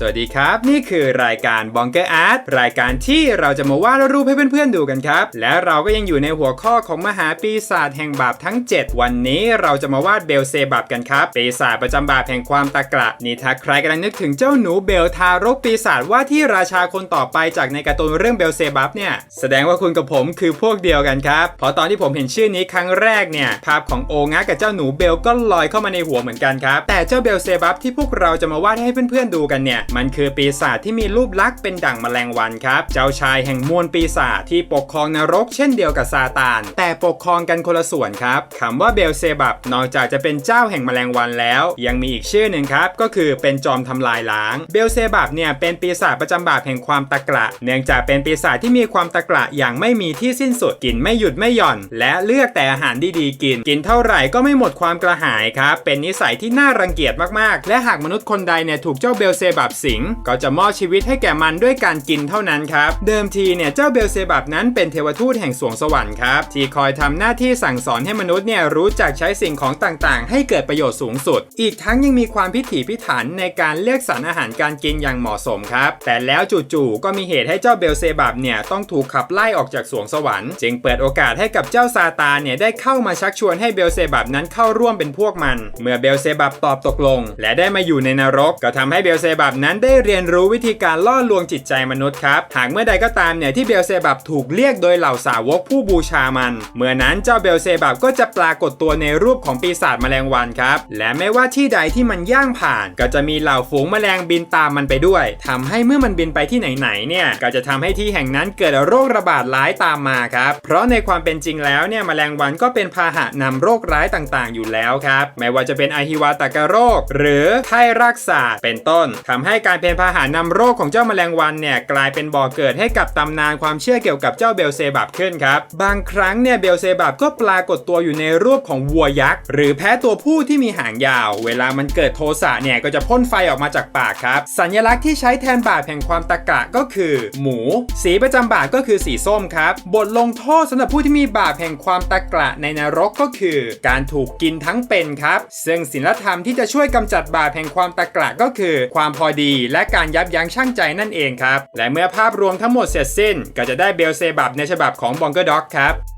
สวัสดีครับ นี่คือรายการบองเกอร์อาร์ตรายการที่เราจะมาวาดรูปให้เพื่อนๆดูกันครับ และเราก็ยังอยู่ในหัวข้อของมหาปีศาจแห่งบาปทั้ง 7 วันนี้เราจะมาวาดเบลเซบับกันครับปีศาจประจำบาปแห่งความตะกระนี่ถ้าใครกำลังนึกถึงเจ้าหนูเบลทารกปีศาจว่าที่ราชาคนต่อไปจากในการ์ตูนเรื่องเบลเซบับเนี่ยแสดงว่าคุณกับผมคือพวกเดียวกันครับเพราะตอนที่ผมเห็นชื่อนี้ครั้งแรกเนี่ยภาพของโองะกับเจ้าหนูเบลก็ลอยเข้ามาในหัวเหมือนกันครับแต่เจ้าเบลเซบับที่พวกเราจะมาวาดให้เพื่อนๆดูกันเนี่ยมันคือปีศาจที่มีรูปลักษณ์เป็นดั่งแมลงวันครับ เจ้าชายแห่งมวลปีศาจที่ปกครองนรกเช่นเดียวกับซาตาน แต่ปกครองกันคนละส่วนครับคำว่าเบลเซบับนอกจากจะเป็นเจ้าแห่งแมลงวันแล้ว ยังมีอีกชื่อหนึ่งครับ ก็คือเป็นจอมทำลายล้าง เบลเซบับเนี่ยเป็นปีศาจประจำบาปแห่งความตะกระ เนื่องจากเป็นปีศาจที่มีความตะกระอย่างไม่มีที่สิ้นสุดกินไม่หยุดไม่หย่อน และเลือกแต่อาหารดีๆกิน กินเท่าไหร่ก็ไม่หมดความกระหายครับเป็นนิสัยที่น่ารังเกียจมากๆ และหากมนุษย์คนใดเนี่ยถูกเจ้าเบลเซบับสิงก็จะมอบชีวิตให้แก่มันด้วยการกินเท่านั้นครับ เดิมทีเนี่ยเจ้าเบลเซบับนั้นเป็นเทวทูตแห่งสวงสวรรค์ครับที่คอยทำหน้าที่สั่งสอนให้มนุษย์เนี่ยรู้จักใช้สิ่งของต่างๆ ให้เกิดประโยชน์สูงสุด อีกทั้งยังมีความพิถีพิถันในการเลือกสรรอาหารการกินอย่างเหมาะสมครับ แต่แล้วจู่ๆก็มีเหตุให้เจ้าเบลเซบับเนี่ยต้องถูกขับไล่ออกจากสวงสวรรค์จึงเปิดโอกาสให้กับเจ้าซาตานเนี่ยได้เข้ามาชักชวนให้เบลเซบับนั้นเข้าร่วมเป็นพวกมัน เมื่อเบลเซบับตอบตกลง และได้มาอยู่ในนรกก็ทำให้เบลเซบับนั้นได้เรียนรู้วิธีการล่อลวงจิตใจมนุษย์ครับหากเมื่อใดก็ตามเนี่ยที่เบลเซบับถูกเรียกโดยเหล่าสาวกผู้บูชามัน เมื่อนั้นเจ้าเบลเซบับก็จะปรากฏตัวในรูปของปีศาจแมลงวันครับและไม่ว่าที่ใดที่มันย่างผ่าน ก็จะมีเหล่าฝูงแมลงบินตามมันไปด้วยทำให้เมื่อมันบินไปที่ไหนๆเนี่ยก็จะทำให้ที่แห่งนั้นเกิดโรคระบาดร้ายตามมาครับเพราะในความเป็นจริงแล้วเนี่ยแมลงวันก็เป็นพาหะนำโรคร้ายต่างๆ อยู่แล้วครับไม่ว่าจะเป็นอหิวาตกโรค หรือไข้รักษาเป็นต้นทำให้การเป็นพาหะนำโรคของเจ้าแมลงวันเนี่ยกลายเป็นบ่อเกิดให้กับตำนานความเชื่อเกี่ยวกับเจ้าเบลเซบับขึ้นครับ บางครั้งเนี่ยเบลเซบับก็ปรากฏตัวอยู่ในรูปของวัวยักษ์ หรือแพ้ตัวผู้ที่มีหางยาว เวลามันเกิดโทสะเนี่ยก็จะพ่นไฟออกมาจากปากครับ สัญลักษณ์ที่ใช้แทนบาปแห่งความตะกะก็คือ หมู สีประจำบาปก็คือสีส้มครับ บทลงโทษสำหรับผู้ที่มีบาปแห่งความตะกระในนรกก็คือ การถูกกินทั้งเป็นครับ ซึ่งศีลธรรมที่จะช่วยกำจัดบาปแห่งความตะกระก็คือ ความพอดีดีและการยับยั้งชั่งใจนั่นเองครับ และเมื่อภาพรวมทั้งหมดเสร็จสิ้น ก็จะได้เบลเซบับในฉบับของบองเกอร์ด็อกครับ「